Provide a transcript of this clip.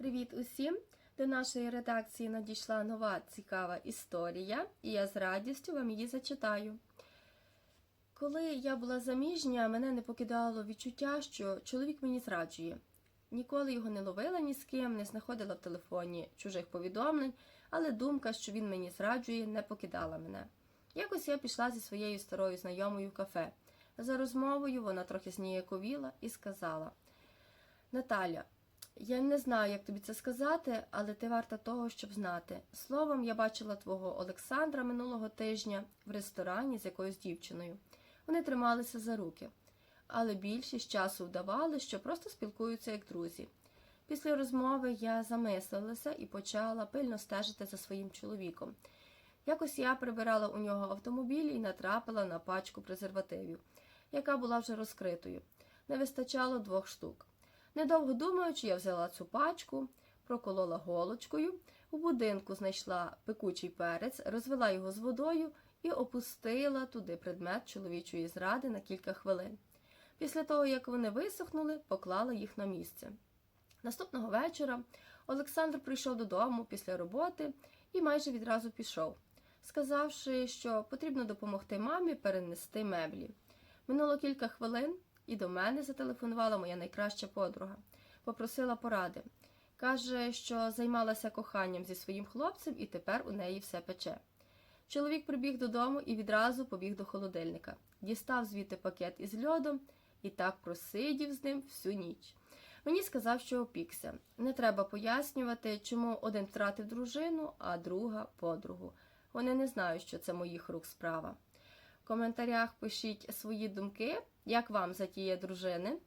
Привіт усім! До нашої редакції надійшла нова цікава історія, і я з радістю вам її зачитаю. Коли я була заміжня, мене не покидало відчуття, що чоловік мені зраджує. Ніколи його не ловила ні з ким, не знаходила в телефоні чужих повідомлень, але думка, що він мені зраджує, не покидала мене. Якось я пішла зі своєю старою знайомою в кафе. За розмовою вона трохи зніяковіла і сказала: Наталя, я не знаю, як тобі це сказати, але ти варта того, щоб знати. Словом, я бачила твого Олександра минулого тижня в ресторані з якоюсь дівчиною. Вони трималися за руки, але більшість часу вдавали, що просто спілкуються як друзі. Після розмови я замислилася і почала пильно стежити за своїм чоловіком. Якось я прибирала у нього автомобіль і натрапила на пачку презервативів, яка була вже розкритою. Не вистачало двох штук. Недовго думаючи, я взяла цю пачку, проколола голочкою, у будинку знайшла пекучий перець, розвела його з водою і опустила туди предмет чоловічої зради на кілька хвилин. Після того, як вони висохнули, поклала їх на місце. Наступного вечора Олександр прийшов додому після роботи і майже відразу пішов, сказавши, що потрібно допомогти мамі перенести меблі. Минуло кілька хвилин, і до мене зателефонувала моя найкраща подруга, попросила поради. Каже, що займалася коханням зі своїм хлопцем, і тепер у неї все пече. Чоловік прибіг додому і відразу побіг до холодильника, дістав звідти пакет із льодом і так просидів з ним всю ніч. Мені сказав, що опікся. Не треба пояснювати, чому один втратив дружину, а друга подругу. Вони не знають, що це моїх рук справа. Коментарях пишіть свої думки, як вам затія дружини.